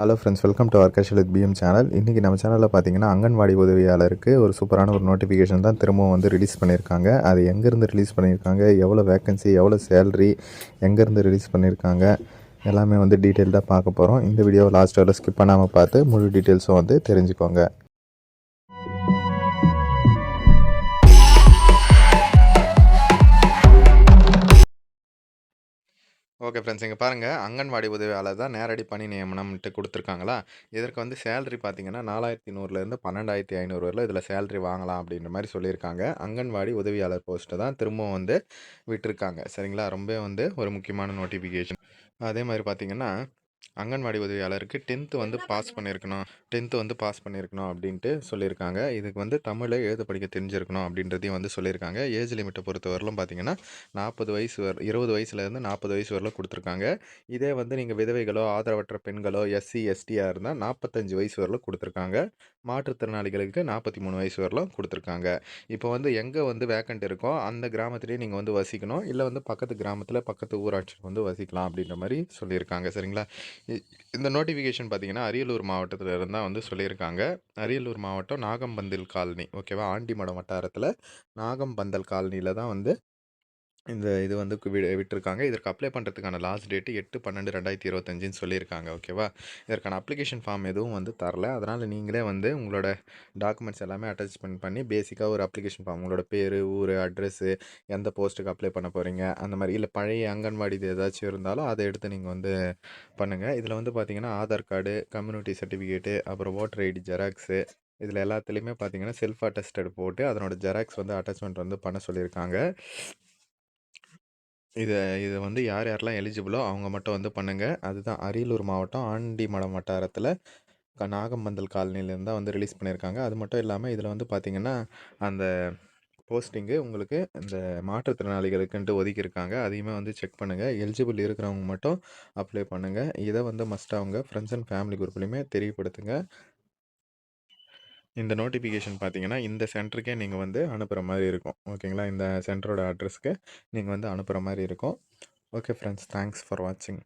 Hello friends welcome to ஆர்கேஷல் with PM channel இன்றைக்கி நம்ம சேனலில் பார்த்தீங்கன்னா அங்கன்வாடி உதவியாளருக்கு ஒரு சூப்பரான ஒரு நோட்டிஃபிகேஷன் தான் திரும்பவும் வந்து ரிலீஸ் பண்ணியிருக்காங்க அது எங்கேருந்து ரிலீஸ் பண்ணியிருக்காங்க எவ்வளோ வேக்கன்சி எவ்வளோ சேலரி எங்கேருந்து ரிலீஸ் பண்ணியிருக்காங்க எல்லாமே வந்து டீட்டெயில்டாக பார்க்க போகிறோம் இந்த வீடியோவை லாஸ்ட் வரை ஸ்கிப் பண்ணாமல் பார்த்து முழு டீட்டெயில்ஸும் வந்து தெரிஞ்சுக்கோங்க. ஓகே ஃப்ரெண்ட்ஸ் இங்கே பாருங்கள் அங்கன்வாடி உதவியாளர் தான் நேரடி பணி நியமனம்ட்டு கொடுத்துருக்காங்களா? இதற்கு வந்து சேலரி பார்த்தீங்கன்னா நாலாயிரத்தி நூறுலேருந்து பன்னெண்டாயிரத்தி ஐநூறு வரல இதில் சேலரி வாங்கலாம் அப்படின்ற மாதிரி சொல்லியிருக்காங்க. அங்கன்வாடி உதவியாளர் போஸ்ட்டை தான் திரும்பவும் வந்து விட்டுருக்காங்க. சரிங்களா? ரொம்ப வந்து ஒரு முக்கியமான நோட்டிஃபிகேஷன். அதே மாதிரி பார்த்தீங்கன்னா அங்கன்வாடி உதவியாளருக்கு டென்த்து வந்து பாஸ் பண்ணியிருக்கணும். டென்த்து வந்து பாஸ் பண்ணியிருக்கணும் அப்படின்ட்டு சொல்லியிருக்காங்க. இதுக்கு வந்து தமிழை எழுத படிக்க தெரிஞ்சிருக்கணும் அப்படின்றதையும் வந்து சொல்லியிருக்காங்க. ஏஜ் லிமிட்டை பொறுத்த வரலும் பார்த்தீங்கன்னா நாற்பது வயசு வர இருபது வயசுலேருந்து நாற்பது வயசு வரலும் கொடுத்துருக்காங்க. இதே வந்து நீங்கள் விதவைகளோ ஆதரவற்ற பெண்களோ எஸ்சி எஸ்டியாக இருந்தால் நாற்பத்தஞ்சு வயசு வரலும் கொடுத்துருக்காங்க. மாற்றுத்திறனாளிகளுக்கு நாற்பத்தி மூணு வயசு வரலும் கொடுத்துருக்காங்க. இப்போ வந்து எங்கே வந்து வேக்கண்ட் இருக்கோ அந்த கிராமத்துலேயே நீங்கள் வந்து வசிக்கணும். இல்லை வந்து பக்கத்து கிராமத்தில் பக்கத்து ஊராட்சியில் வந்து வசிக்கலாம் அப்படின்ற மாதிரி சொல்லியிருக்காங்க. சரிங்களா? இந்த நோட்டிஃபிகேஷன் பார்த்தீங்கன்னா அரியலூர் மாவட்டத்தில் இருந்தால் வந்து சொல்லியிருக்காங்க. அரியலூர் மாவட்டம் நாகம்பந்தில் காலனி ஓகேவா ஆண்டிமடம் வட்டாரத்தில் நாகம்பந்தல் காலனியில் தான் வந்து இந்த இது வந்து கு- வி விட்டிருக்காங்க. இதற்கு அப்ளை பண்ணுறதுக்கான லாஸ்ட் டேட்டு எட்டு பன்னெண்டு ரெண்டாயிரத்தி இருபத்தஞ்சின்னு சொல்லியிருக்காங்க ஓகேவா இதற்கான அப்ளிகேஷன் ஃபார்ம் எதுவும் வந்து தரல. அதனால் நீங்களே வந்து உங்களோட டாக்குமெண்ட்ஸ் எல்லாமே அட்டாச்மெண்ட் பண்ணி பேசிக்காக ஒரு அப்ளிகேஷன் ஃபார்ம் உங்களோட பேர் ஊர் அட்ரஸ்ஸு எந்த போஸ்ட்டுக்கு அப்ளை பண்ண போகிறீங்க அந்த மாதிரி இல்லை பழைய அங்கன்வாடி இது ஏதாச்சும் இருந்தாலும் அதை எடுத்து நீங்கள் வந்து பண்ணுங்கள் இதில் வந்து பார்த்தீங்கன்னா ஆதார் கார்டு கம்யூனிட்டி சர்டிஃபிகேட்டு அப்புறம் ஓட்டர் ஐடி ஜெராக்ஸு இதில் எல்லாத்துலேயுமே பார்த்தீங்கன்னா செல்ஃப் அட்டஸ்டட் போட்டு அதனோட ஜெராக்ஸ் வந்து அட்டாச்மெண்ட் வந்து பண்ண சொல்லியிருக்காங்க. இதை இதை வந்து யார் யாரெல்லாம் எலிஜிபிளோ அவங்க மட்டும் வந்து பண்ணுங்கள் அதுதான் அரியலூர் மாவட்டம் ஆண்டிமடம் வட்டாரத்தில் க நாகம்பந்தல் காலனியிலேருந்து தான் வந்து ரிலீஸ் பண்ணியிருக்காங்க. அது மட்டும் இல்லாமல் இதில் வந்து பார்த்திங்கன்னா அந்த போஸ்டிங்கு உங்களுக்கு இந்த மாற்றுத்திறனாளிகளுக்குன்ட்டு ஒதுக்கியிருக்காங்க. அதையுமே வந்து செக் பண்ணுங்கள் எலிஜிபிள் இருக்கிறவங்க மட்டும் அப்ளை பண்ணுங்கள் இதை வந்து மஸ்ட்டாக அவங்க ஃப்ரெண்ட்ஸ் அண்ட் ஃபேமிலி குரூப்லையுமே தெரியப்படுத்துங்க. இந்த நோட்டிஃபிகேஷன் பார்த்தீங்கன்னா இந்த சென்டருக்கே நீங்கள் வந்து அனுப்புகிற மாதிரி இருக்கும். ஓகேங்களா? இந்த சென்டரோட அட்ரஸ்க்கு நீங்கள் வந்து அனுப்புகிற மாதிரி இருக்கும். ஓகே ஃப்ரெண்ட்ஸ் தேங்க்ஸ் ஃபார் வாட்சிங்